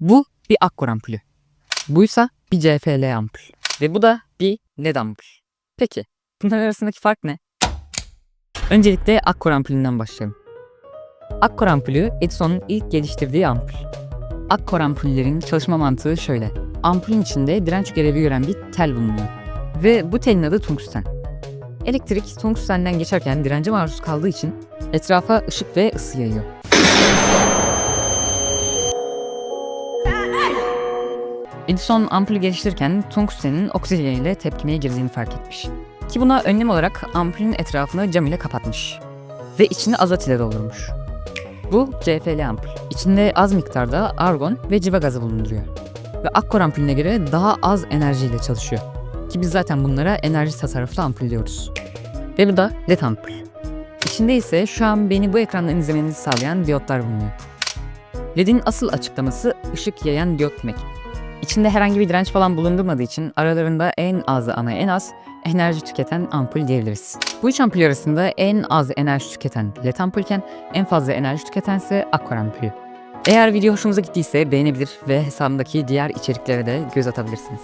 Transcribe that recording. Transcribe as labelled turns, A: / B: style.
A: Bu bir akkor ampulü. Buysa bir CFL ampul. Ve bu da bir LED ampul. Peki bunlar arasındaki fark ne? Öncelikle akkor ampulünden başlayalım. Akkor ampulü Edison'un ilk geliştirdiği ampul. Akkor ampullerin çalışma mantığı şöyle. Ampulün içinde direnç görevi gören bir tel bulunuyor. Ve bu telin adı tungsten. Elektrik tungstenden geçerken dirence maruz kaldığı için etrafa ışık ve ısı yayıyor. Edison ampulü geliştirirken tungstenin oksijen ile tepkimeye girdiğini fark etmiş. Ki buna önlem olarak ampulün etrafını cam ile kapatmış. Ve içini azot ile doldurmuş. Bu CFL ampul. İçinde az miktarda argon ve civa gazı bulunduruyor. Ve akkor ampulüne göre daha az enerjiyle çalışıyor. Ki biz zaten bunlara enerji tasarruflu ampul diyoruz. Ve bu da LED ampul. İçinde ise şu an beni bu ekrandan izlemenizi sağlayan diyotlar bulunuyor. LED'in asıl açıklaması ışık yayan diyot demek. İçinde herhangi bir direnç falan bulundurmadığı için aralarında en azı ana en az enerji tüketen ampul diyebiliriz. Bu üç ampul arasında en az enerji tüketen LED ampulken en fazla enerji tüketen ise akkor ampulü. Eğer video hoşunuza gittiyse beğenebilir ve hesabımdaki diğer içeriklere de göz atabilirsiniz.